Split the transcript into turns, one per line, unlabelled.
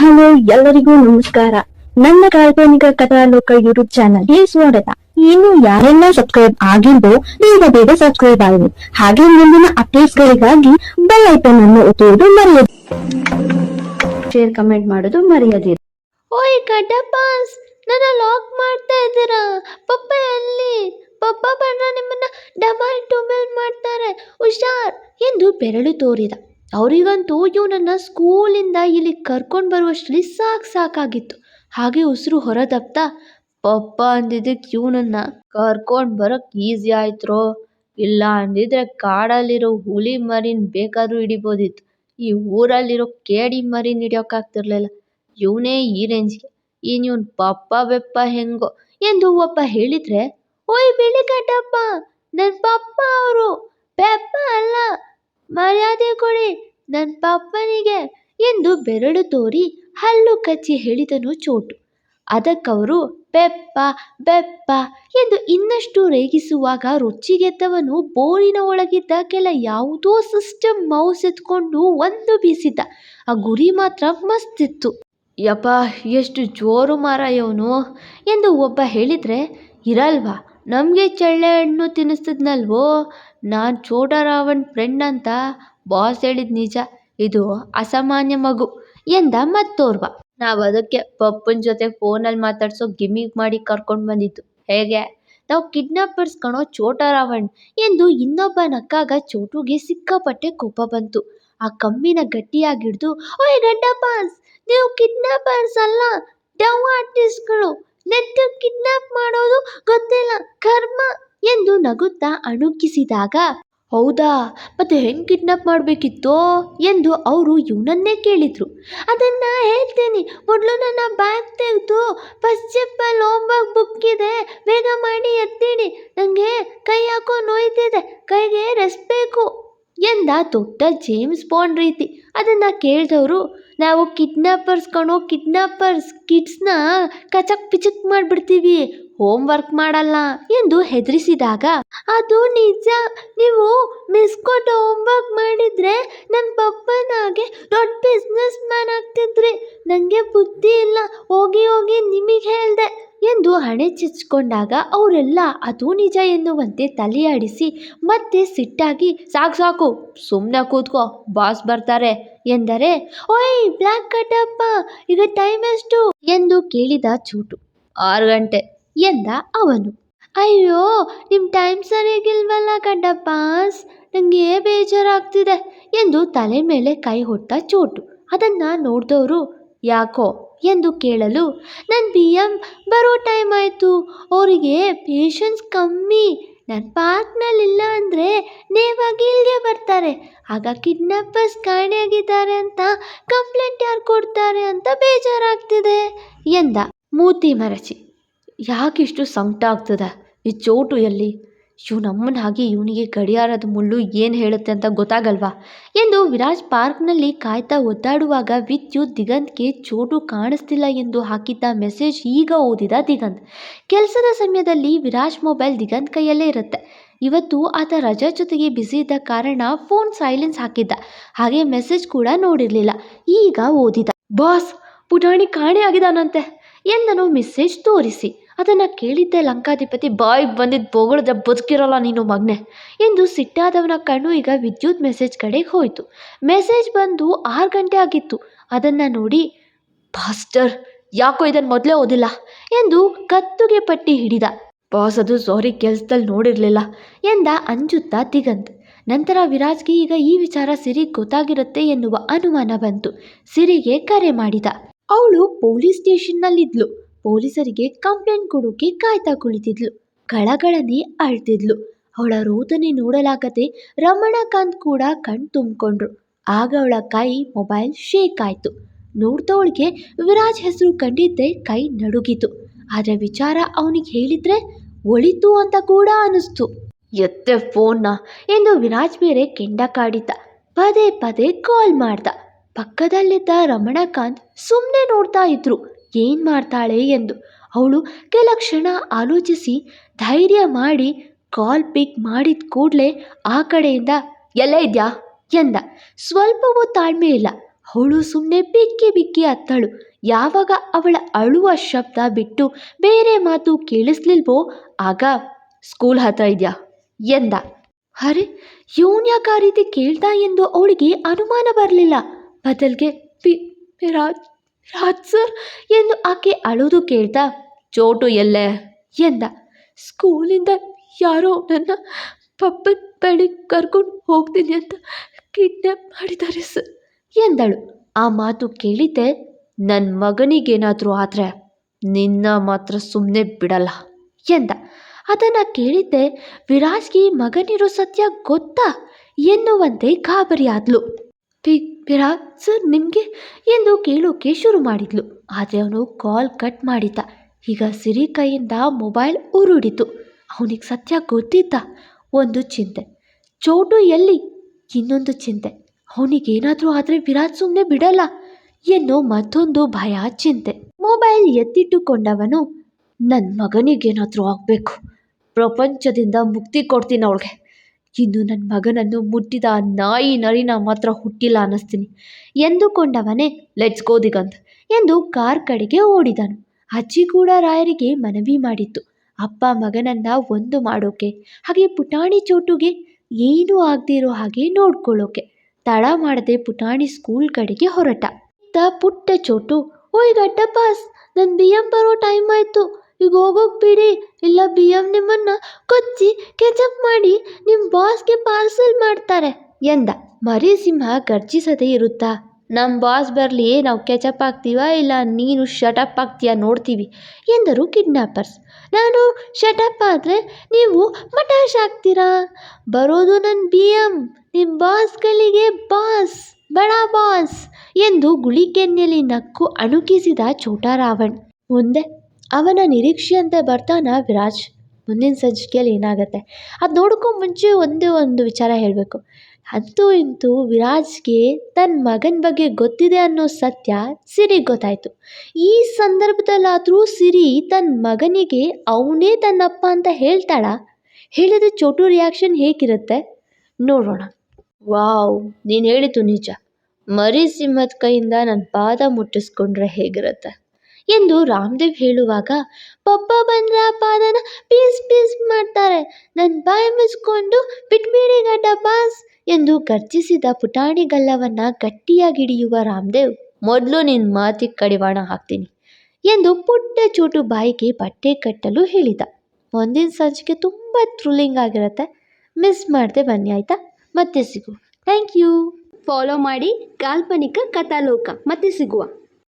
Hello, ಎಲ್ಲರಿಗೂ ನಮಸ್ಕಾರ. ನನ್ನ ಕಾಲ್ಪನಿಕ ಕಥಾಲೋಕ ಯೂಟ್ಯೂಬ್ ಚಾನಲ್ಗೆ ಸ್ವಾಗತ. ಇನ್ನು ಯಾರೆಲ್ಲ ಸಬ್ಸ್ಕ್ರೈಬ್ ಆಗಿಲ್ವೋ, ಬೇಗ ಬೇಗ ಸಬ್ಸ್ಕ್ರೈಬ್ ಆಗಿ ಹಾಗೆ ಮುಂದಿನ ಅಪ್ಡೇಟ್ಸ್ ಗಳಿಗಾಗಿ ಬೆಲ್ ಐಕನ್ ಅನ್ನು ಒತ್ತುವುದು ಮರೆಯದು ಶೇರ್ ಕಮೆಂಟ್ ಮಾಡೋದು ಮರೆಯದಿರಿ.
ಓಯ್ ಕಟಪಾಸ್ ನನ್ನ ಲಾಕ್ ಮಾಡ್ತಾ ಇದ್ದೀರಾ? ಪಪ್ಪ ಎಲ್ಲಿ? ಪಪ್ಪ ಬಣ್ಣ ನಿಮ್ಮನ್ನ ಡಬಲ್ ಟುಬಲ್ ಮಾಡ್ತಾರೆ. ಹುಷಾರ್! ಎಂದು ಬೆರಳು ತೋರಿದ. ಅವರಿಗಂತೂ ಇವನನ್ನು ಸ್ಕೂಲಿಂದ ಇಲ್ಲಿ ಕರ್ಕೊಂಡು ಬರುವಷ್ಟರಲ್ಲಿ ಸಾಕು ಸಾಕಾಗಿತ್ತು. ಹಾಗೆ ಉಸಿರು ಹೊರದಪ್ತಾ, ಪಪ್ಪ ಅಂದಿದ್ದಕ್ಕೆ ಇವನನ್ನು ಕರ್ಕೊಂಡು ಬರೋಕ್ಕೆ ಈಸಿ ಆಯ್ತ್ರೋ? ಇಲ್ಲ ಅಂದಿದ್ರೆ ಕಾಡಲ್ಲಿರೋ ಹುಲಿ ಮರಿನ್ ಬೇಕಾದರೂ ಹಿಡಿಬೋದಿತ್ತು. ಈ ಊರಲ್ಲಿರೋ ಕೇಡಿ ಮರಿನ ಹಿಡಿಯೋಕ್ಕಾಗ್ತಿರ್ಲಿಲ್ಲ ಇವನೇ ಈ ರೇಂಜ್ಗೆ. ಇನ್ನು ಇವನ್ ಪಪ್ಪ ಬೆಪ್ಪ ಹೆಂಗೋ? ಎಂದು ಒಬ್ಬ ಹೇಳಿದ್ರೆ, ಓಯ್ ಬಿಳಿ ಕಟ್ಟಪ್ಪ ನನ್ನ ಪಪ್ಪ ಅವರು. ಬೆಪ್ಪ ಅಲ್ಲ ಮರ್ಯಾದೆ ಕೊಡಿ ನನ್ನ ಪಪ್ಪನಿಗೆ ಎಂದು ಬೆರಳು ತೋರಿ ಹಲ್ಲು ಕಚ್ಚಿ ಹೇಳಿದನು ಚೋಟು. ಅದಕ್ಕವರು, ಬೆಪ್ಪ ಬೆಪ್ಪ ಎಂದು ಇನ್ನಷ್ಟು ರೇಗಿಸುವಾಗ ರುಚಿಗೆದ್ದವನು ಬೋರಿನ ಒಳಗಿದ್ದ ಕೆಲ ಯಾವುದೋ ಸಿಸ್ಟಮ್ ಮೌಸ್ ಎತ್ಕೊಂಡು ಒಂದು ಬೀಸಿದ್ದ ಆ ಗುರಿ ಮಾತ್ರ ಮಸ್ತಿತ್ತು. ಯಪ್ಪ, ಎಷ್ಟು ಜೋರು ಮಾರಾಯವನು ಎಂದು ಒಬ್ಬ ಹೇಳಿದರೆ, ಇರಲ್ವಾ? ನಮಗೆ ಚಳ್ಳೆ ಹಣ್ಣು ತಿನ್ನಿಸ್ತಿದ್ನಲ್ವೋ? ನಾನು ಚೋಟರಾವನ್ ಫ್ರೆಂಡ್ ಅಂತ ಬಾಸ್ ಹೇಳಿದ ನಿಜ. ಇದು ಅಸಾಮಾನ್ಯ ಮಗು ಎಂದ ಮತ್ತೋರ್ವ. ನಾವು ಅದಕ್ಕೆ ಪಪ್ಪನ ಜೊತೆ ಫೋನಲ್ಲಿ ಮಾತಾಡ್ಸೋ ಗಿಮಿಕ್ ಮಾಡಿ ಕರ್ಕೊಂಡು ಬಂದಿದ್ದು. ಹೇಗೆ? ನಾವು ಕಿಡ್ನಾಪರ್ಸ್ ಕಣೋ ಚೋಟರಾವಣ್ ಎಂದು ಇನ್ನೊಬ್ಬ ನಕ್ಕಾಗ ಚೋಟುಗೆ ಸಿಕ್ಕಾಪಟ್ಟೆ ಕೋಪ ಬಂತು. ಆ ಕಮ್ಮಿನ ಗಟ್ಟಿಯಾಗಿಡ್ದು, ಓಯ್ ಗಡ್ಡಪಾಸ್ ನೀವು ಕಿಡ್ನಾಪರ್ಸ್ ಅಲ್ಲ ಡವ್ ಆರ್ಟಿಸ್ಟ್ಗಳು ನೆಟ್ಟು ಕಿಡ್ನಾಪ್ ಮಾಡೋದು ಗೊತ್ತಿಲ್ಲ. ಕರ್ಮ ಎಂದು ನಗುತ್ತಾ ಅಣುಕಿಸಿದಾಗ, ಹೌದಾ, ಮತ್ತೆ ಹೆಂಗೆ ಕಿಡ್ನಾಪ್ ಮಾಡಬೇಕಿತ್ತೋ? ಎಂದು ಅವರು ಇವನನ್ನೇ ಕೇಳಿದ್ರು. ಅದನ್ನ ಹೇಳ್ತೀನಿ. ಮೊದಲು ನನ್ನ ಬ್ಯಾಗ್ ತೆಗೆದು ಫಸ್ಟ್ ಚಿಪ್ಪಲ್ಲಿ ಹೋಮ್ವರ್ಕ್ ಬುಕ್ ಇದೆ. ಬೇಗ ಮಾಡಿ ಎತ್ತೀನಿ ನನಗೆ ಕೈ ಹಾಕೋ ನೋಯ್ತಿದೆ. ಕೈಗೆ ರೆಸ್ಟ್ ಬೇಕು. ಎಂದ ದೊಡ್ಡ ಜೇಮ್ಸ್ ಬಾಂಡ್ ರೀತಿ. ಅದನ್ನು ಕೇಳಿದವರು ನಾವು ಕಿಡ್ನಾಪರ್ಸ್ ಕಣೋ ಕಿಡ್ನಾಪರ್ಸ್ ಕಿಡ್ಸ್ನ ಕಚಕ್ ಪಿಚಕ್ ಮಾಡಿಬಿಡ್ತೀವಿ. ಹೋಮ್ ವರ್ಕ್ ಮಾಡಲ್ಲ ಎಂದು ಹೆದರಿಸಿದಾಗ, ಅದು ನಿಜ. ನೀವು ಮಿಸ್ ಕೊಟ್ಟು ಹೋಮ್ ವರ್ಕ್ ಮಾಡಿದರೆ ನಮ್ಮ ಪಪ್ಪನಾಗೆ ದೊಡ್ಡ ಬಿಸ್ನೆಸ್ ಮ್ಯಾನ್ ಆಗ್ತಿದ್ರಿ. ನನಗೆ ಬುದ್ಧಿ ಇಲ್ಲ. ಹೋಗಿ ಹೋಗಿ ನಿಮಗೆ ಹೇಳಿದೆ ಎಂದು ಹಣೆ ಚಚ್ಕೊಂಡಾಗ ಅವರೆಲ್ಲ, ಅದು ನಿಜ ಎನ್ನುವಂತೆ ತಲೆಯಾಡಿಸಿ ಮತ್ತೆ ಸಿಟ್ಟಾಗಿ, ಸಾಕು ಸಾಕು ಸುಮ್ಮನೆ ಕೂತ್ಕೋ, ಬಾಸ್ ಬರ್ತಾರೆ ಎಂದರೆ, ಓಯ್ ಬ್ಲ್ಯಾಕ್ ಕಟ್ಟಪ್ಪ ಈಗ ಟೈಮ್ ಎಷ್ಟು? ಎಂದು ಕೇಳಿದ ಚೂಟು. ಆರು ಗಂಟೆ ಎಂದ ಅವನು. ಅಯ್ಯೋ ನಿಮ್ಮ ಟೈಮ್ ಸರಿಯಾಗಿಲ್ವಲ್ಲ ಕಡ್ಡಪ್ಪಾಸ್ ನನಗೆ ಬೇಜಾರಾಗ್ತಿದೆ ಎಂದು ತಲೆ ಮೇಲೆ ಕೈ ಹೊಟ್ಟ ಚೋಟು. ಅದನ್ನು ನೋಡಿದವರು ಯಾಕೋ ಎಂದು ಕೇಳಲು ನನ್ನ ಬಿ ಎಂ ಬರೋ ಟೈಮ್ ಆಯಿತು. ಅವರಿಗೆ ಪೇಷನ್ಸ್ ಕಮ್ಮಿ. ನನ್ನ ಪಾರ್ಕ್ನಲ್ಲಿಲ್ಲ ಅಂದರೆ ನೇವಾಗಿ ಇಲ್ಲಿಗೆ ಬರ್ತಾರೆ. ಆಗ ಕಿಡ್ನಾಪರ್ಸ್ ಕಾಣೆಯಾಗಿದ್ದಾರೆ ಅಂತ ಕಂಪ್ಲೇಂಟ್ ಯಾರು ಕೊಡ್ತಾರೆ ಅಂತ ಬೇಜಾರಾಗ್ತಿದೆ ಎಂದ ಮೂತಿ ಮರಚಿ. ಯಾಕಿಷ್ಟು ಸಂಕಟ ಆಗ್ತದೆ ಈ ಚೋಟು ಎಲ್ಲಿ ಇವ್ ನಮ್ಮನ್ನ ಹಾಗೆ ಇವನಿಗೆ ಗಡಿಯಾರದ ಮುಳ್ಳು ಏನು ಹೇಳುತ್ತೆ ಅಂತ ಗೊತ್ತಾಗಲ್ವಾ? ಎಂದು ವಿರಾಜ್ ಪಾರ್ಕ್ನಲ್ಲಿ ಕಾಯ್ತಾ ಒದ್ದಾಡುವಾಗ ವಿದ್ಯುತ್ ದಿಗಂತ್ಗೆ ಚೋಟು ಕಾಣಿಸ್ತಿಲ್ಲ ಎಂದು ಹಾಕಿದ್ದ ಮೆಸೇಜ್ ಈಗ ಓದಿದ ದಿಗಂತ್. ಕೆಲಸದ ಸಮಯದಲ್ಲಿ ವಿರಾಜ್ ಮೊಬೈಲ್ ದಿಗಂತ್ ಕೈಯಲ್ಲೇ ಇರುತ್ತೆ. ಇವತ್ತು ಆತ ರಜಾ ಜೊತೆಗೆ ಬ್ಯುಸಿ ಇದ್ದ ಕಾರಣ ಫೋನ್ ಸೈಲೆನ್ಸ್ ಹಾಕಿದ್ದ. ಹಾಗೆ ಮೆಸೇಜ್ ಕೂಡ ನೋಡಿರಲಿಲ್ಲ. ಈಗ ಓದಿದ. ಬಾಸ್, ಪುಟಾಣಿ ಕಾಣೆ ಆಗಿದಾನಂತೆ. ಎಂದನು ಮೆಸೇಜ್ ತೋರಿಸಿ. ಅದನ್ನು ಕೇಳಿದ್ದೆ ಲಂಕಾಧಿಪತಿ, ಬಾಯ್ ಬಂದಿದ್ದು ಬೋಗಳದ ಬದುಕಿರೋಲ್ಲ ನೀನು ಮಗ್ನೆ. ಎಂದು ಸಿಟ್ಟಾದವನ ಕಣ್ಣು ಈಗ ವಿದ್ಯುತ್ ಮೆಸೇಜ್ ಕಡೆಗೆ ಹೋಯಿತು. ಮೆಸೇಜ್ ಬಂದು ಆರು ಗಂಟೆ ಆಗಿತ್ತು. ಅದನ್ನು ನೋಡಿ ಭಾಸ್ಟರ್ ಯಾಕೋ ಇದನ್ನು ಮೊದಲೇ ಓದಿಲ್ಲ? ಎಂದು ಕತ್ತುಗೆ ಪಟ್ಟಿ ಹಿಡಿದ. ಬಾಸ್, ಅದು ಸಾರಿ ಕೆಲಸದಲ್ಲಿ ನೋಡಿರಲಿಲ್ಲ, ಎಂದ ಅಂಜುತ್ತಾ ದಿಗಂತ್. ನಂತರ ವಿರಾಜ್ಗೆ ಈಗ ಈ ವಿಚಾರ ಸಿರಿ ಗೊತ್ತಾಗಿರುತ್ತೆ ಎನ್ನುವ ಅನುಮಾನ ಬಂತು. ಸಿರಿಗೆ ಕರೆ ಮಾಡಿದ. ಅವಳು ಪೊಲೀಸ್ ಸ್ಟೇಷನ್ನಲ್ಲಿದ್ಲು. ಪೊಲೀಸರಿಗೆ ಕಂಪ್ಲೇಂಟ್ ಕೊಡೋಕೆ ಕಾಯ್ತಾ ಕುಳಿತಿದ್ಲು. ಗಳಗಳನೆ ಅಳ್ತಿದ್ಲು. ಅವಳ ರೋದನೆ ನೋಡಲಾಗದೆ ರಮಣಕಾಂತ್ ಕೂಡ ಕಣ್ ತುಂಬಿಕೊಂಡ್ರು. ಆಗ ಅವಳ ಕೈ ಮೊಬೈಲ್ ಶೇಕ್ ಆಯಿತು. ನೋಡ್ದವಳಿಗೆ ವಿರಾಜ್ ಹೆಸರು ಕಂಡಿದ್ದೆ ಕೈ ನಡುಗಿತು. ಆದರೆ ವಿಚಾರ ಅವನಿಗೆ ಹೇಳಿದ್ರೆ ಒಳಿತು ಅಂತ ಕೂಡ ಅನಿಸ್ತು ಎತ್ತೆ ಫೋನ್ನ ಎಂದು ವಿರಾಜ್ ಬೇರೆ ಕೆಂಡ ಕಾಡಿದ್ದ. ಪದೇ ಪದೇ ಕಾಲ್ ಮಾಡ್ದ. ಪಕ್ಕದಲ್ಲಿದ್ದ ರಮಣಕಾಂತ್ ಸುಮ್ಮನೆ ನೋಡ್ತಾ ಇದ್ರು. ಏನು ಮಾಡ್ತಾಳೆ ಎಂದು ಅವಳು ಕೆಲ ಕ್ಷಣ ಆಲೋಚಿಸಿ ಧೈರ್ಯ ಮಾಡಿ ಕಾಲ್ ಪಿಕ್ ಮಾಡಿದ ಕೂಡಲೇ ಆ ಕಡೆಯಿಂದ ಎಲ್ಲ ಇದೆಯಾ? ಎಂದ. ಸ್ವಲ್ಪವೂ ತಾಳ್ಮೆ ಇಲ್ಲ. ಅವಳು ಸುಮ್ಮನೆ ಬಿಕ್ಕಿ ಬಿಕ್ಕಿ ಅತ್ತಳು ಯಾವಾಗ ಅವಳ ಅಳುವ ಶಬ್ದ ಬಿಟ್ಟು ಬೇರೆ ಮಾತು ಕೇಳಿಸ್ಲಿಲ್ವೋ, ಆಗ ಸ್ಕೂಲ್ ಹತ್ರ ಇದೆಯಾ? ಎಂದ. ಅರೆ, ಇವನ್ ಯಾಕೆ ಆ ರೀತಿ ಕೇಳ್ದ ಎಂದು ಅವಳಿಗೆ ಅನುಮಾನ ಬರಲಿಲ್ಲ. ಬದಲಿಗೆ ಪಿ ಪಿ ರಾಜ್ ಸರ್ ಎಂದು ಆಕೆ ಅಳುವುದು ಕೇಳ್ತಾ, ಚೋಟು ಎಲ್ಲೆ? ಎಂದ. ಸ್ಕೂಲಿಂದ ಯಾರೋ ನನ್ನ ಪಪ್ಪನ ಬಳಿ ಕರ್ಕೊಂಡು ಹೋಗ್ತೀನಿ ಅಂತ ಕಿಡ್ನಾಪ್ ಮಾಡಿದ್ದಾರೆ ಸರ್, ಎಂದಳು. ಆ ಮಾತು ಕೇಳಿದ್ದೆ ನನ್ನ ಮಗನಿಗೇನಾದರೂ ಆದರೆ ನಿನ್ನ ಮಾತ್ರ ಸುಮ್ಮನೆ ಬಿಡಲ್ಲ, ಎಂದ. ಅದನ್ನು ಕೇಳಿದ್ದೆ, ವಿರಾಜ್ಗೆ ಮಗನಿರೋ ಸತ್ಯ ಗೊತ್ತಾ? ಎನ್ನುವಂತೆ ಗಾಬರಿಯಾದ್ಲು. ವಿರಾಜ್ ಸರ್ ನಿಮಗೆ ಎಂದು ಕೇಳೋಕೆ ಶುರು ಮಾಡಿದ್ಲು. ಆದರೆ ಅವನು ಕಾಲ್ ಕಟ್ ಮಾಡಿದ್ದ. ಈಗ ಸಿರಿ ಕೈಯಿಂದ ಮೊಬೈಲ್ ಉರುಡಿತು ಅವನಿಗೆ ಸತ್ಯ ಗೊತ್ತಿದ್ದ ಒಂದು ಚಿಂತೆ. ಚೋಟು ಎಲ್ಲಿ? ಇನ್ನೊಂದು ಚಿಂತೆ. ಅವನಿಗೇನಾದರೂ ಆದರೆ ವಿರಾಟ್ ಸುಮ್ಮನೆ ಬಿಡಲ್ಲ ಎನ್ನೋ ಮತ್ತೊಂದು ಭಯ, ಚಿಂತೆ. ಮೊಬೈಲ್ ಎತ್ತಿಟ್ಟುಕೊಂಡವನು ನನ್ನ ಮಗನಿಗೇನಾದರೂ ಆಗಬೇಕು. ಪ್ರಪಂಚದಿಂದ ಮುಕ್ತಿ ಕೊಡ್ತೀನಿ ಅವಳಿಗೆ. ಇನ್ನು ನನ್ನ ಮಗನನ್ನು ಮುಟ್ಟಿದ ಆ ನಾಯಿ ನರಿನ ಮಾತ್ರ ಹುಟ್ಟಿಲ್ಲ ಅನ್ನಿಸ್ತೀನಿ. ಎಂದುಕೊಂಡವನೇ ಲೆಟ್ಸ್ ಗೋ ದಿಗಂತ್ ಎಂದು ಕಾರ್ ಕಡೆಗೆ ಓಡಿದನು. ಅಜ್ಜಿ ಕೂಡ ರಾಯರಿಗೆ ಮನವಿ ಮಾಡಿತ್ತು. ಅಪ್ಪ ಮಗನನ್ನ ಒಂದು ಮಾಡೋಕೆ, ಹಾಗೆ ಪುಟಾಣಿ ಚೋಟುಗೆ ಏನೂ ಆಗದೇ ಇರೋ ಹಾಗೆ ನೋಡ್ಕೊಳ್ಳೋಕೆ, ತಡ ಮಾಡದೆ ಪುಟಾಣಿ ಸ್ಕೂಲ್ ಕಡೆಗೆ ಹೊರಟ. ಇತ್ತ ಪುಟ್ಟ ಚೋಟು, ಓಯ್ ಗಡ್ಡಪ್ಪಾಸ್ ನನ್ನ ಬಿ ಎಂ ಬರೋ ಟೈಮ್ ಆಯಿತು. ಈಗ ಹೋಗೋಕ್ ಬಿಡಿ ಇಲ್ಲ ಬಿ ಎಂ ನಿಮ್ಮನ್ನ ಕೊಚ್ಚಿ ಕೆಚಪ್ ಮಾಡಿ ನಿಮ್ಮ ಬಾಸ್ಗೆ ಪಾರ್ಸಲ್ ಮಾಡ್ತಾರೆ ಎಂದ. ಮರಿ ಸಿಂಹ ಗರ್ಜಿಸದೇ ಇರುತ್ತಾ ನಮ್ಮ ಬಾಸ್ ಬರಲಿ, ನಾವು ಕೆಚಪ್ ಹಾಕ್ತೀವ ಇಲ್ಲ ನೀನು ಶಟಪ್ ಆಗ್ತೀಯ ನೋಡ್ತೀವಿ ಎಂದರು ಕಿಡ್ನಾಪರ್ಸ್. ನಾನು ಶಟಪ್ ಆದರೆ ನೀವು ಮಟಾಶ್ ಆಗ್ತೀರಾ? ಬರೋದು ನನ್ನ ಬಿ ಎಂ ನಿಮ್ಮ ಬಾಸ್ಗಳಿಗೆ ಬಾಸ್, ಬಡ ಬಾಸ್ ಎಂದು ಗುಳಿಕೆನ್ನೆಲಿ ನಕ್ಕು ಅಣುಕಿಸಿದ ಚೋಟಾ ರಾವಣ್ ಮುಂದೆ ಅವನ ನಿರೀಕ್ಷೆಯಂತೆ ಬರ್ತಾನ ವಿರಾಜ್ ಮುಂದಿನ ಸಂಚಿಕೆಯಲ್ಲಿ ಏನಾಗುತ್ತೆ? ಅದು ನೋಡೋಕ್ಕೂ ಮುಂಚೆ ಒಂದೇ, ಒಂದು ವಿಚಾರ ಹೇಳಬೇಕು. ಅಂತೂ ಇಂತೂ ವಿರಾಜ್ಗೆ ತನ್ನ ಮಗನ ಬಗ್ಗೆ ಗೊತ್ತಿದೆ ಅನ್ನೋ ಸತ್ಯ ಸಿರಿಗೆ ಗೊತ್ತಾಯಿತು. ಈ ಸಂದರ್ಭದಲ್ಲಾದರೂ ಸಿರಿ ತನ್ನ ಮಗನಿಗೆ ಅವನೇ ತನ್ನಪ್ಪ ಅಂತ ಹೇಳ್ತಾಳ? ಹೇಳಿದ್ರೆ ಚೋಟು ರಿಯಾಕ್ಷನ್ ಹೇಗಿರುತ್ತೆ? ನೋಡೋಣ ವಾವ್, ನೀನು ಹೇಳಿತು ನಿಜ. ಮರಿ ಸಿಂಹದ ಕೈಯಿಂದ ನನ್ನ ಪಾದ ಮುಟ್ಟಿಸ್ಕೊಂಡ್ರೆ ಹೇಗಿರುತ್ತೆ? ಎಂದು ರಾಮದೇವ್ ಹೇಳುವಾಗ, ಪಪ್ಪ ಬಂದ್ರೆ ಪಾದನ ಪೀಸ್ ಪೀಸ್ ಮಾಡ್ತಾರೆ. ನನ್ನ ಬಾಯಿ ಮುಚ್ಕೊಂಡು ಬಿಟ್ಬಿಡಿ ಗಡ್ಡ ಬಾಸ್ ಎಂದು ಗರ್ಜಿಸಿದ ಪುಟಾಣಿ ಗಲ್ಲವನ್ನ ಗಟ್ಟಿಯಾಗಿ ಹಿಡಿಯುವ ರಾಮದೇವ್, ಮೊದಲು ನಿನ್ನ ಮಾತಿಗೆ ಕಡಿವಾಣ ಹಾಕ್ತೀನಿ ಎಂದು ಪುಟ್ಟ ಚೂಟು ಬಾಯಿಗೆ ಬಟ್ಟೆ ಕಟ್ಟಲು ಹೇಳಿದ. ಒಂದಿನ ಸಂಚಿಕೆ ತುಂಬ ಥ್ರಿಲ್ಲಿಂಗ್ ಆಗಿರುತ್ತೆ. ಮಿಸ್ ಮಾಡದೆ ಬನ್ನಿ ಆಯಿತಾ? ಮತ್ತೆ ಸಿಗು ಥ್ಯಾಂಕ್ ಯು. ಫಾಲೋ ಮಾಡಿ ಕಾಲ್ಪನಿಕ ಕಥಾಲೋಕ. ಮತ್ತೆ ಸಿಗುವ.